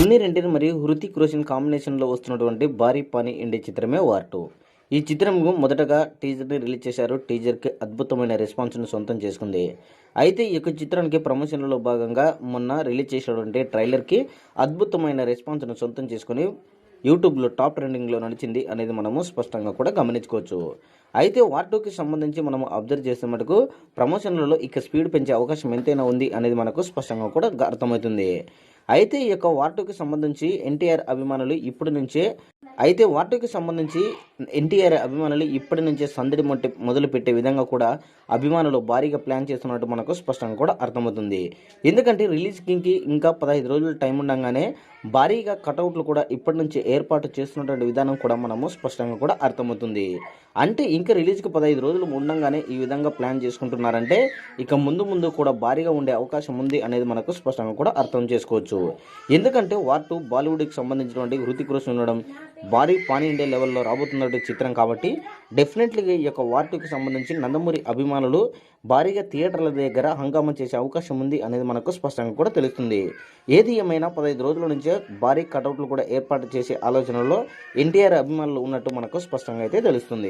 అన్ని ఎన్టీఆర్ మరియు హృతిక్ రోషన్ కాంబినేషన్లో వస్తున్నటువంటి భారీ పానీ ఇండియా చిత్రమే వార్ టూ. ఈ చిత్రం మొదటగా టీజర్ని రిలీజ్ చేశారు. టీజర్కి అద్భుతమైన రెస్పాన్స్ను సొంతం చేసుకుంది. అయితే ఈ యొక్క చిత్రానికి ప్రమోషన్లలో భాగంగా మొన్న రిలీజ్ చేసినటువంటి ట్రైలర్కి అద్భుతమైన రెస్పాన్స్ను సొంతం చేసుకుని యూట్యూబ్లో టాప్ ట్రెండింగ్లో నడిచింది అనేది మనము స్పష్టంగా కూడా గమనించుకోవచ్చు. అయితే వార్ టూకి సంబంధించి మనము అబ్జర్వ్ చేసే మటుకు ప్రమోషన్లలో ఇక స్పీడ్ పెంచే అవకాశం ఎంతైనా ఉంది అనేది మనకు స్పష్టంగా కూడా అర్థమవుతుంది. అయితే ఈ యొక్క వార్ సంబంధించి ఎన్టీఆర్ అభిమానులు ఇప్పటి నుంచే అయితే వార్ సంబంధించి ఎన్టీఆర్ అభిమానులు ఇప్పటి నుంచే సందడి మొట్టి మొదలుపెట్టే విధంగా కూడా అభిమానులు భారీగా ప్లాన్ చేస్తున్నట్టు మనకు స్పష్టంగా కూడా అర్థమవుతుంది. ఎందుకంటే రిలీజ్కి ఇంకా పదహైదు రోజులు టైం ఉండగానే భారీగా కటౌట్లు కూడా ఇప్పటి నుంచి ఏర్పాటు చేస్తున్నటువంటి విధానం కూడా మనము స్పష్టంగా కూడా అర్థమవుతుంది. అంటే ఇంకా రిలీజ్కి పదహైదు రోజులు ఉండంగానే ఈ విధంగా ప్లాన్ చేసుకుంటున్నారంటే ఇక ముందు ముందు కూడా భారీగా ఉండే అవకాశం ఉంది అనేది మనకు స్పష్టంగా కూడా అర్థం చేసుకోవచ్చు. ఎందుకంటే వార్ టూ బాలీవుడ్కి సంబంధించినటువంటి హృతిక్ రోషన్ ఉండడం భారీ పాన్ ఇండియా లెవెల్లో రాబోతున్నటువంటి చిత్రం కాబట్టి డెఫినెట్లీగా ఈ యొక్క వార్ టూకి సంబంధించి నందమూరి అభిమానులు భారీగా థియేటర్ల దగ్గర హంగామా చేసే అవకాశం ఉంది అనేది మనకు స్పష్టంగా కూడా తెలుస్తుంది. ఏది ఏమైనా పదహైదు రోజుల నుంచి భారీ కటౌట్లు కూడా ఏర్పాటు చేసే ఆలోచనలో ఎన్టీఆర్ అభిమానులు ఉన్నట్టు మనకు స్పష్టంగా అయితే తెలుస్తుంది.